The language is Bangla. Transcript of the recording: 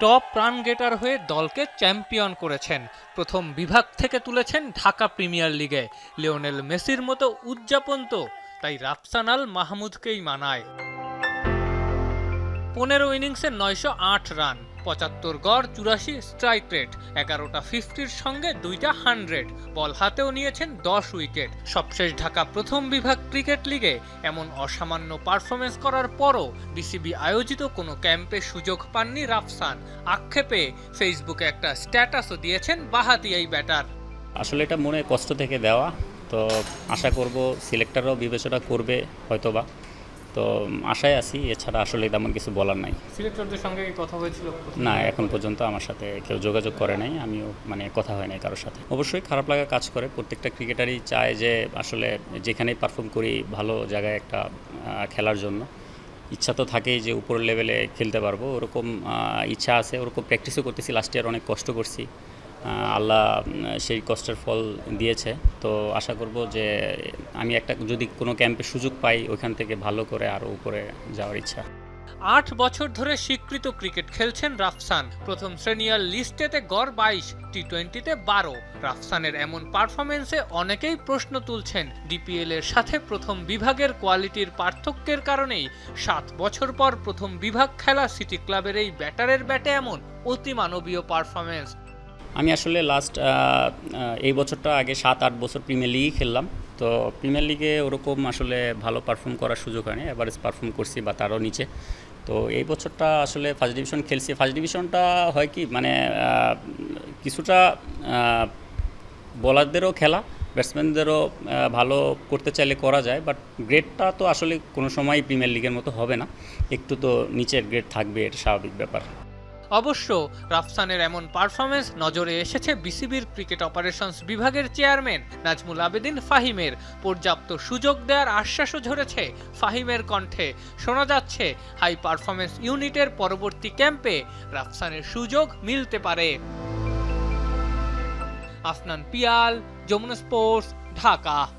টপ রান গেটার হয়ে দলকে চ্যাম্পিয়ন করেছেন। প্রথম বিভাগ থেকে তুলেছেন ঢাকা প্রিমিয়ার লিগে। লিওনেল মেসির মতো উদযাপন তো তাই রাফসানাল মাহমুদকেই মানায়। পনেরো ইনিংসে নয়শো আট রান। পঁচাত্তর গড় চুরাশি স্ট্রাইক রেট এগারোটা ফিফটির সঙ্গে দুইটা হান্ড্রেড বল হাতেও নিয়েছেন দশ উইকেট সবশেষ ঢাকা প্রথম বিভাগ ক্রিকেট লিগে এমন অসামান্য পারফরমেন্স করার পরও বিসিবি আয়োজিত কোনো ক্যাম্পে সুযোগ পাননি রাফসান। আক্ষেপে ফেসবুকে একটা স্ট্যাটাসও দিয়েছেন বাহাতি এই ব্যাটার আসলে এটা মনে কষ্ট থেকে দেওয়া, তো আশা করব সিলেক্টররাও বিবেচনা করবে হয়তোবা। তো আশায় আছি এছাড়া আসলে তেমন কিছু বলার নাই। সিলেক্টরদের সঙ্গে কথা হয়েছিল না এখন পর্যন্ত আমার সাথে কেউ যোগাযোগ করে নাই আমিও মানে কথা হয় নাই কারোর সাথে। অবশ্যই খারাপ লাগা কাজ করে প্রত্যেকটা ক্রিকেটারই চায় যে আসলে যেখানেই পারফর্ম করি ভালো জায়গায় একটা খেলার জন্য। ইচ্ছা তো থাকেই যে উপরের লেভেলে খেলতে পারব ওরকম ইচ্ছা আছে ওরকম প্র্যাকটিসও করতেছি লাস্ট ইয়ার অনেক কষ্ট করছি। আল্লাহ সেই কষ্টের ফল দিয়েছে। তো আশা করব যে আমি একটা, যদি কোনো ক্যাম্পে সুযোগ পাই, ওইখান থেকে ভালো করে আরও উপরে যাওয়ার ইচ্ছা। আট বছর ধরে স্বীকৃত ক্রিকেট খেলছেন রাফসান। প্রথম শ্রেণীয়ার লিস্টেতে গড় বাইশ টি টোয়েন্টিতে বারো। রাফসানের এমন পারফরমেন্সে অনেকেই প্রশ্ন তুলছেন ডিপিএল এর সাথে প্রথম বিভাগের কোয়ালিটির পার্থক্যের কারণেই সাত বছর পর প্রথম বিভাগ খেলা সিটি ক্লাবের এই ব্যাটারের ব্যাটে এমন অতিমানবীয় পারফরমেন্স আমি আসলে লাস্ট এই বছরটা আগে সাত, আট বছর প্রিমিয়ার লিগই খেললাম। তো প্রিমিয়ার লিগে ওরকম আসলে ভালো পারফর্ম করার সুযোগ হয়নি। এভারেজ পারফর্ম করছি বা তারও নিচে। তো এই বছরটা আসলে ফার্স্ট ডিভিশন খেলছি। ফার্স্ট ডিভিশনটা হয় কি? মানে কিছুটা বলারদেরও খেলা ব্যাটসম্যানদেরও ভালো করতে চাইলে করা যায়। বাট গ্রেডটা তো আসলে কোনো সময় প্রিমিয়ার লিগের মতো হবে না। একটু তো নিচের গ্রেড থাকবে, এটা স্বাভাবিক ব্যাপার। অবশ্য, রাফসানের এমন পারফরমেন্স নজরে এসেছে বিসিবির ক্রিকেট অপারেশনস বিভাগের চেয়ারম্যান নাজমুল আবেদিন ফাহিমের। পর্যাপ্ত সুযোগ দেওয়ার আশ্বাসও ঝরেছে ফাহিমের কণ্ঠে। শোনা যাচ্ছে হাই পারফরমেন্স ইউনিটের পরবর্তী ক্যাম্পে রাফসানের সুযোগ মিলতে পারে। আফনান পিয়াল, যমুনা স্পোর্টস ঢাকা।